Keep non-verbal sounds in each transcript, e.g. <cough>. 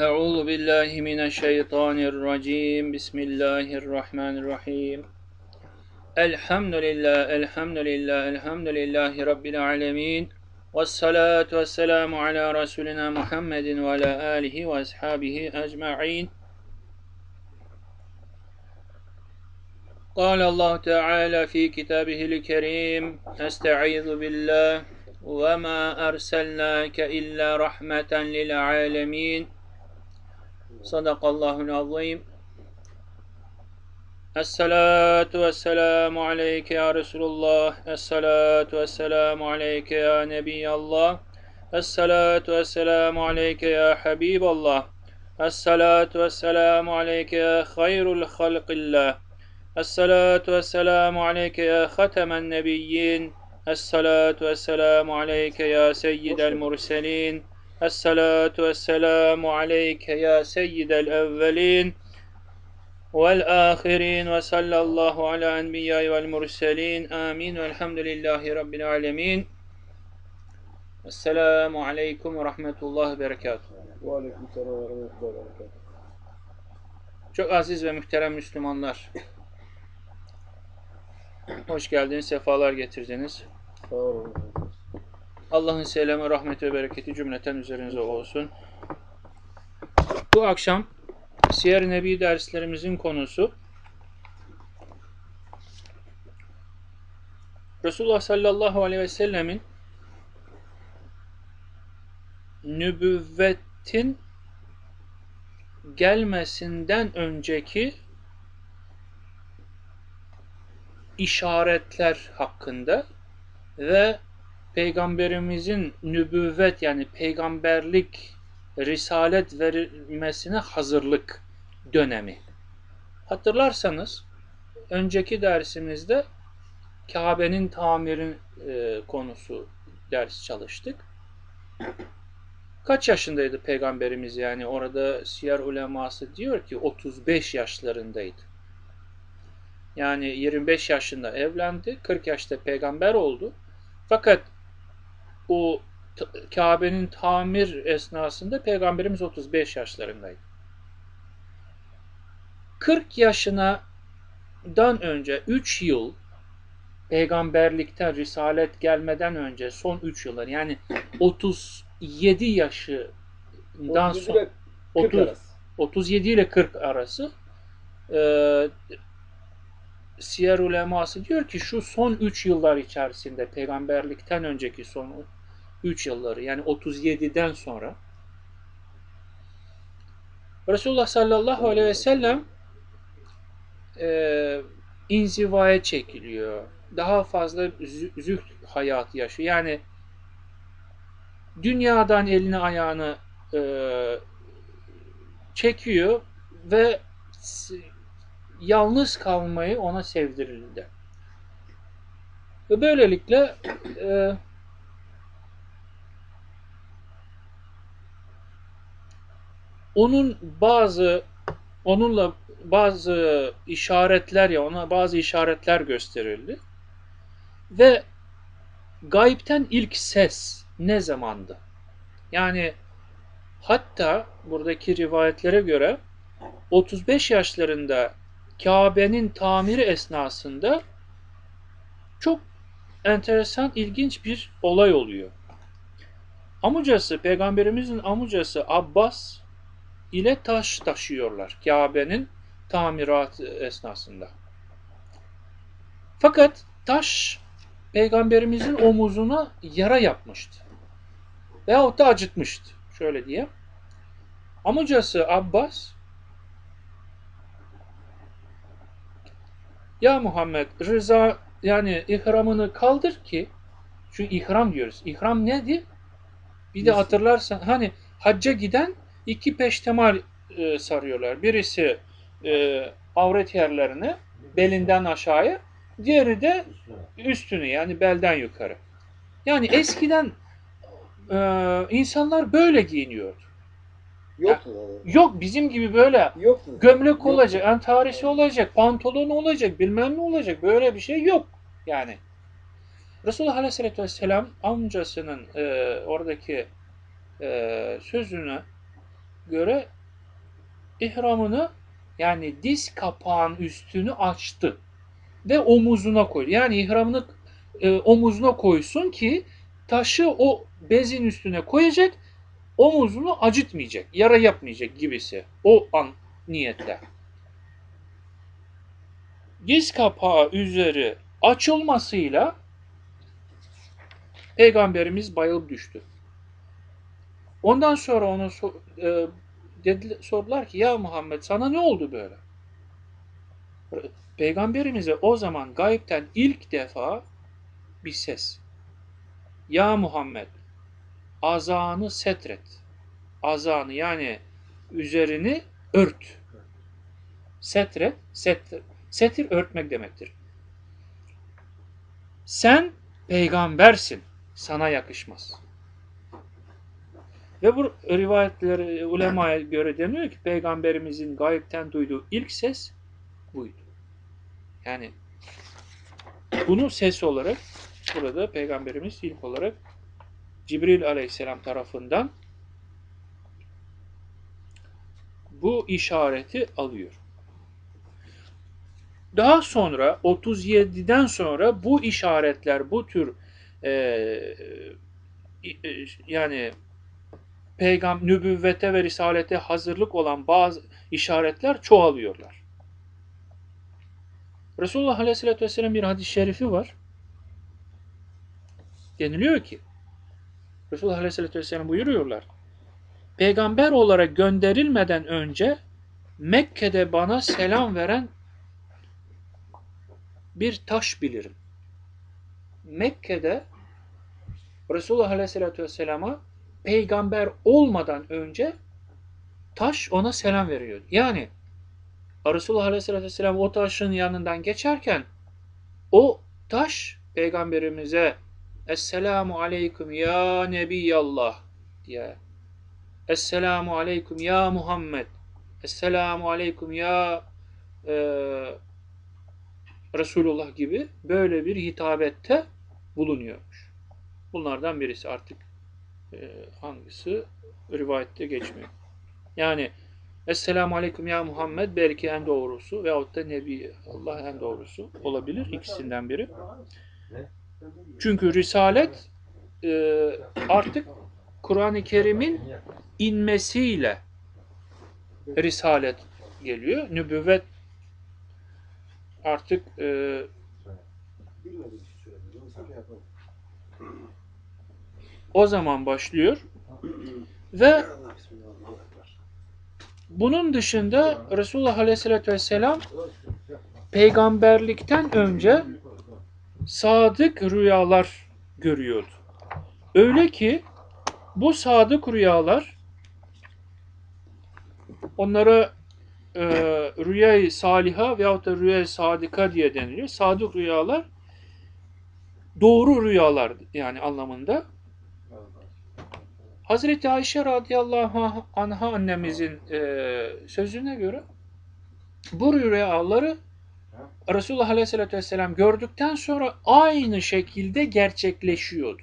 أعوذ بالله من الشيطان الرجيم. بسم الله الرحمن الرحيم. الحمد لله الحمد لله الحمد لله رب العالمين. والصلاة والسلام على رسولنا محمد وعلى آله وأصحابه أجمعين. قال الله تعالى في كتابه الكريم أستعيذ بالله وما أرسلناك إلا رحمة للعالمين. Sadakallahul azim. Esselatu vesselamu aleyke ya Resulullah. Esselatu vesselamu aleyke ya Nebiyallah. Esselatu vesselamu aleyke ya Habiballah. Esselatu vesselamu aleyke ya hayrul halqillah. Esselatu vesselamu aleyke ya hatemen nebiyyin. Esselatu vesselamu aleyke ya seyyidel murselin. Esselatu vesselamu aleyke ya seyyidel evvelin vel ahirin ve sallallahu ala enbiyayı vel murselin. Amin velhamdülillahi rabbil alemin. Esselamu aleyküm ve rahmetullahi ve berekatuhu. Ve aleyküm selam ve rahmetullahi ve berekatuhu. Çok aziz ve muhterem Müslümanlar. Hoş geldiniz, sefalar getirdiniz. Sağ olun. Allah'ın selamı, rahmeti ve bereketi cümleten üzerinize olsun. Bu akşam Siyer Nebi derslerimizin konusu Resulullah sallallahu aleyhi ve sellemin nübüvvetin gelmesinden önceki işaretler hakkında ve Peygamberimizin nübüvvet yani peygamberlik, risalet verilmesine hazırlık dönemi. Hatırlarsanız önceki dersimizde Kabe'nin tamirin e, konusu ders çalıştık. Kaç yaşındaydı peygamberimiz yani orada siyer uleması diyor ki 35 yaşlarındaydı. Yani 25 yaşında evlendi, 40 yaşta peygamber oldu. Fakat o Kabe'nin tamir esnasında Peygamberimiz 35 yaşlarındaydı. 40 yaşından önce 3 yıl peygamberlikten, risalet gelmeden önce son 3 yıllar yani 37 yaşından 37 sonra ile 40 30 arası. 37 ile 40 arası e, Siyer uleması diyor ki şu son 3 yıllar içerisinde peygamberlikten önceki son 3 yılları yani 37'den sonra Resulullah sallallahu aleyhi ve sellem e, inzivaya çekiliyor. Daha fazla zü- zühd hayatı yaşıyor. Yani dünyadan elini ayağını e, çekiyor ve yalnız kalmayı ona sevdirildi. Ve böylelikle e, onun bazı onunla bazı işaretler ya ona bazı işaretler gösterildi. Ve gaybten ilk ses ne zamandı? Yani hatta buradaki rivayetlere göre 35 yaşlarında Kabe'nin tamiri esnasında çok enteresan, ilginç bir olay oluyor. Amucası, peygamberimizin amucası Abbas ile taş taşıyorlar Kabe'nin tamiratı esnasında. Fakat taş peygamberimizin omuzuna yara yapmıştı. Veyahut da acıtmıştı. Şöyle diye. Amucası Abbas Ya Muhammed rıza yani ihramını kaldır ki şu ihram diyoruz. İhram nedir? Bir de hatırlarsan hani hacca giden iki peştemal e, sarıyorlar. Birisi e, avret yerlerini belinden aşağıya, diğeri de üstünü yani belden yukarı. Yani eskiden e, insanlar böyle giyiniyordu. Yok mu? Yok bizim gibi böyle Yok mu? gömlek Yok. olacak, entarisi olacak, pantolon olacak, bilmem ne olacak. Böyle bir şey yok yani. Resulullah Aleyhisselatü Vesselam amcasının e, oradaki e, sözünü göre ihramını yani diz kapağın üstünü açtı ve omuzuna koydu. Yani ihramını e, omuzuna koysun ki taşı o bezin üstüne koyacak, omuzunu acıtmayacak, yara yapmayacak gibisi. O an niyetle. Diz kapağı üzeri açılmasıyla Peygamberimiz bayılıp düştü. Ondan sonra ona so e, dediler, sordular ki ya Muhammed sana ne oldu böyle? Peygamberimize o zaman gayipten ilk defa bir ses. Ya Muhammed azanı setret. Azanı yani üzerini ört. Setret, setir, setir örtmek demektir. Sen peygambersin. Sana yakışmaz. Ve bu rivayetler ulemaya göre deniyor ki peygamberimizin gayipten duyduğu ilk ses buydu. Yani bunu ses olarak burada peygamberimiz ilk olarak Cibril aleyhisselam tarafından bu işareti alıyor. Daha sonra 37'den sonra bu işaretler, bu tür e, e, yani peygam nübüvvete ve risalete hazırlık olan bazı işaretler çoğalıyorlar. Resulullah Aleyhisselatü Vesselam bir hadis-i şerifi var. Deniliyor ki Resulullah Aleyhisselatü Vesselam buyuruyorlar. Peygamber olarak gönderilmeden önce Mekke'de bana selam veren bir taş bilirim. Mekke'de Resulullah Aleyhisselatü Vesselam'a peygamber olmadan önce taş ona selam veriyor. Yani Resulullah Aleyhisselatü Vesselam o taşın yanından geçerken o taş peygamberimize Esselamu Aleyküm ya Nebiyallah diye Esselamu Aleyküm ya Muhammed Esselamu Aleyküm ya e, Resulullah gibi böyle bir hitabette bulunuyormuş. Bunlardan birisi artık e, hangisi rivayette geçmiyor. Yani Esselamu Aleyküm ya Muhammed belki en doğrusu veyahut da Nebi Allah en doğrusu olabilir. ikisinden biri. Çünkü Risalet e, artık Kur'an-ı Kerim'in inmesiyle Risalet geliyor. Nübüvvet artık e, o zaman başlıyor ve bunun dışında Resulullah Aleyhisselatü Vesselam peygamberlikten önce sadık rüyalar görüyordu. Öyle ki bu sadık rüyalar onlara e, rüyayı saliha veyahut da rüyayı sadika diye deniliyor. Sadık rüyalar doğru rüyalar yani anlamında. Hazreti Ayşe radıyallahu anha annemizin e, sözüne göre bu rüyaları Resulullah aleyhissalatü vesselam gördükten sonra aynı şekilde gerçekleşiyordu.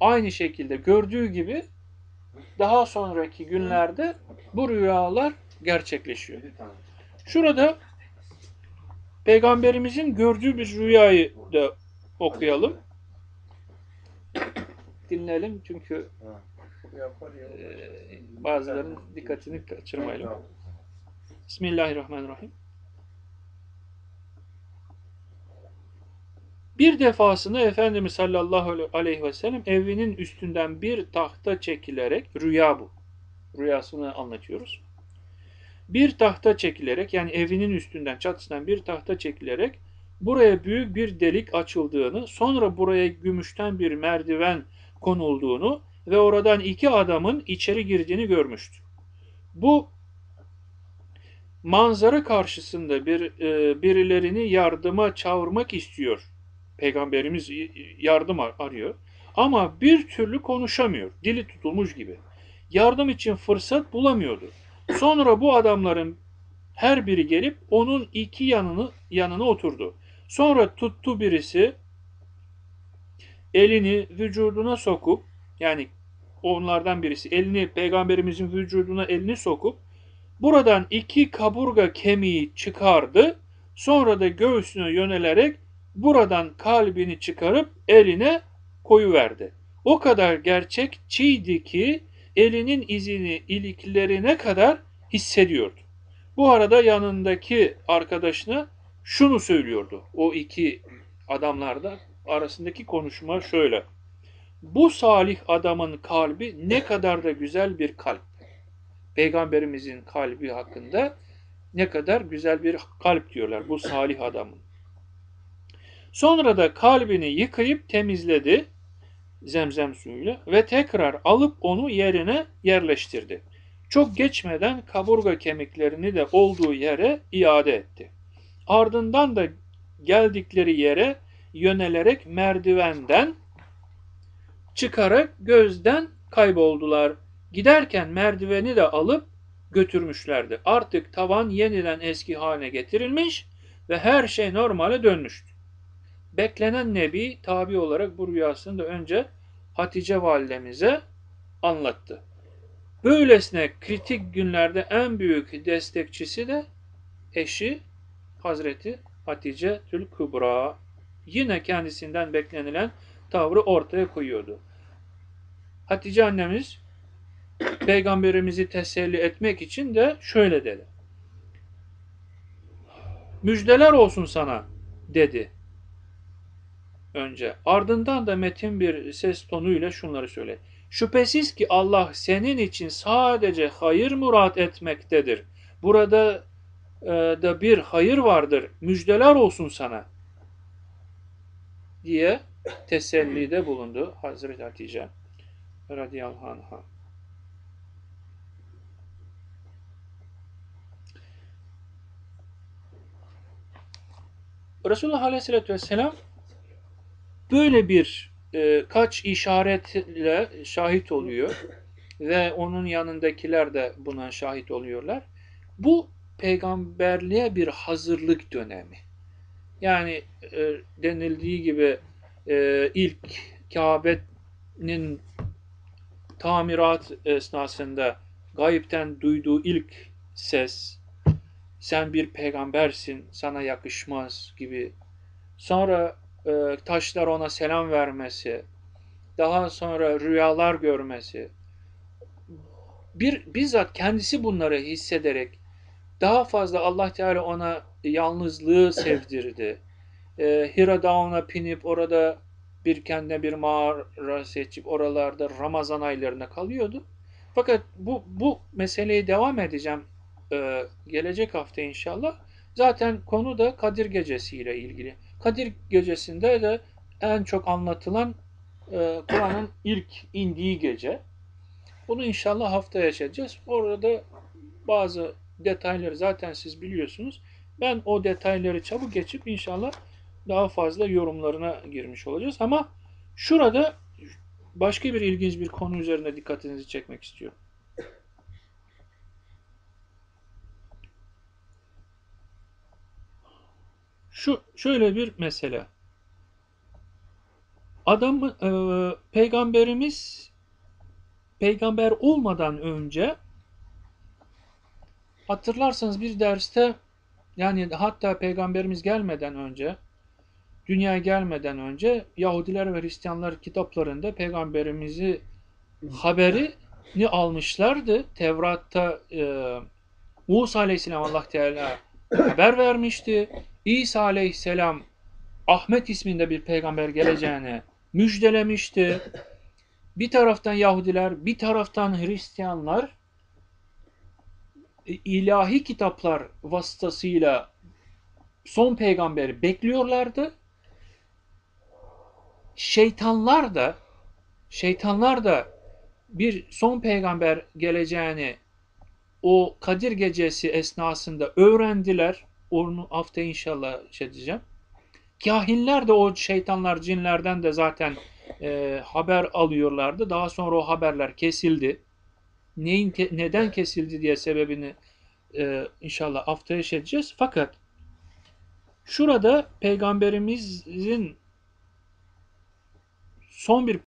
Aynı şekilde gördüğü gibi daha sonraki günlerde bu rüyalar gerçekleşiyor. Şurada Peygamberimizin gördüğü bir rüyayı da okuyalım. Dinleyelim çünkü e, bazılarının dikkatini kaçırmayalım. Bismillahirrahmanirrahim. Bir defasında Efendimiz sallallahu aleyhi ve sellem evinin üstünden bir tahta çekilerek, rüya bu, rüyasını anlatıyoruz. Bir tahta çekilerek yani evinin üstünden, çatısından bir tahta çekilerek buraya büyük bir delik açıldığını, sonra buraya gümüşten bir merdiven konulduğunu ve oradan iki adamın içeri girdiğini görmüştü. Bu manzara karşısında bir e, birilerini yardıma çağırmak istiyor Peygamberimiz yardım arıyor. Ama bir türlü konuşamıyor. Dili tutulmuş gibi. Yardım için fırsat bulamıyordu. Sonra bu adamların her biri gelip onun iki yanını yanına oturdu. Sonra tuttu birisi elini vücuduna sokup yani onlardan birisi elini peygamberimizin vücuduna elini sokup buradan iki kaburga kemiği çıkardı. Sonra da göğsüne yönelerek buradan kalbini çıkarıp eline koyuverdi. O kadar gerçekçiydi ki elinin izini iliklerine kadar hissediyordu. Bu arada yanındaki arkadaşına şunu söylüyordu. O iki adamlarda arasındaki konuşma şöyle. Bu salih adamın kalbi ne kadar da güzel bir kalp. Peygamberimizin kalbi hakkında ne kadar güzel bir kalp diyorlar bu salih adamın. Sonra da kalbini yıkayıp temizledi zemzem suyuyla ve tekrar alıp onu yerine yerleştirdi. Çok geçmeden kaburga kemiklerini de olduğu yere iade etti. Ardından da geldikleri yere yönelerek merdivenden çıkarak gözden kayboldular. Giderken merdiveni de alıp götürmüşlerdi. Artık tavan yeniden eski haline getirilmiş ve her şey normale dönmüştü. Beklenen Nebi tabi olarak bu rüyasını da önce Hatice validemize anlattı. Böylesine kritik günlerde en büyük destekçisi de eşi Hazreti Hatice Tül Kübra. Yine kendisinden beklenilen tavrı ortaya koyuyordu. Hatice annemiz peygamberimizi teselli etmek için de şöyle dedi. Müjdeler olsun sana dedi önce. Ardından da metin bir ses tonuyla şunları söyle. Şüphesiz ki Allah senin için sadece hayır murat etmektedir. Burada e, da bir hayır vardır. Müjdeler olsun sana diye tesellide bulundu Hazreti Hatice radıyallahu anh'a. Resulullah aleyhissalatü vesselam böyle bir e, kaç işaretle şahit oluyor ve onun yanındakiler de buna şahit oluyorlar. Bu peygamberliğe bir hazırlık dönemi. Yani e, denildiği gibi e, ilk Kabe'nin tamirat esnasında gayipten duyduğu ilk ses sen bir peygambersin sana yakışmaz gibi. Sonra e, taşlar ona selam vermesi daha sonra rüyalar görmesi. Bir bizzat kendisi bunları hissederek daha fazla Allah Teala ona yalnızlığı <laughs> sevdirdi. E, Hira Dağı'na pinip orada bir kendine bir mağara seçip oralarda Ramazan aylarına kalıyordu. Fakat bu, bu meseleyi devam edeceğim e, gelecek hafta inşallah. Zaten konu da Kadir Gecesi ile ilgili. Kadir Gecesi'nde de en çok anlatılan e, Kur'an'ın ilk indiği gece. Bunu inşallah haftaya yaşayacağız. Orada bazı detayları zaten siz biliyorsunuz. Ben o detayları çabuk geçip inşallah daha fazla yorumlarına girmiş olacağız. Ama şurada başka bir ilginç bir konu üzerine dikkatinizi çekmek istiyorum. Şu şöyle bir mesele. Adam e, peygamberimiz peygamber olmadan önce hatırlarsanız bir derste yani hatta peygamberimiz gelmeden önce dünyaya gelmeden önce Yahudiler ve Hristiyanlar kitaplarında peygamberimizi haberini almışlardı. Tevrat'ta e, Musa Aleyhisselam Allah Teala haber vermişti. İsa Aleyhisselam Ahmet isminde bir peygamber geleceğini müjdelemişti. Bir taraftan Yahudiler, bir taraftan Hristiyanlar ilahi kitaplar vasıtasıyla son peygamberi bekliyorlardı. Şeytanlar da şeytanlar da bir son peygamber geleceğini o Kadir gecesi esnasında öğrendiler. Onu hafta inşallah şey diyeceğim. Kahinler de o şeytanlar, cinlerden de zaten e, haber alıyorlardı. Daha sonra o haberler kesildi. Neyin neden kesildi diye sebebini e, inşallah haftaya şey edeceğiz. Fakat şurada peygamberimizin son bir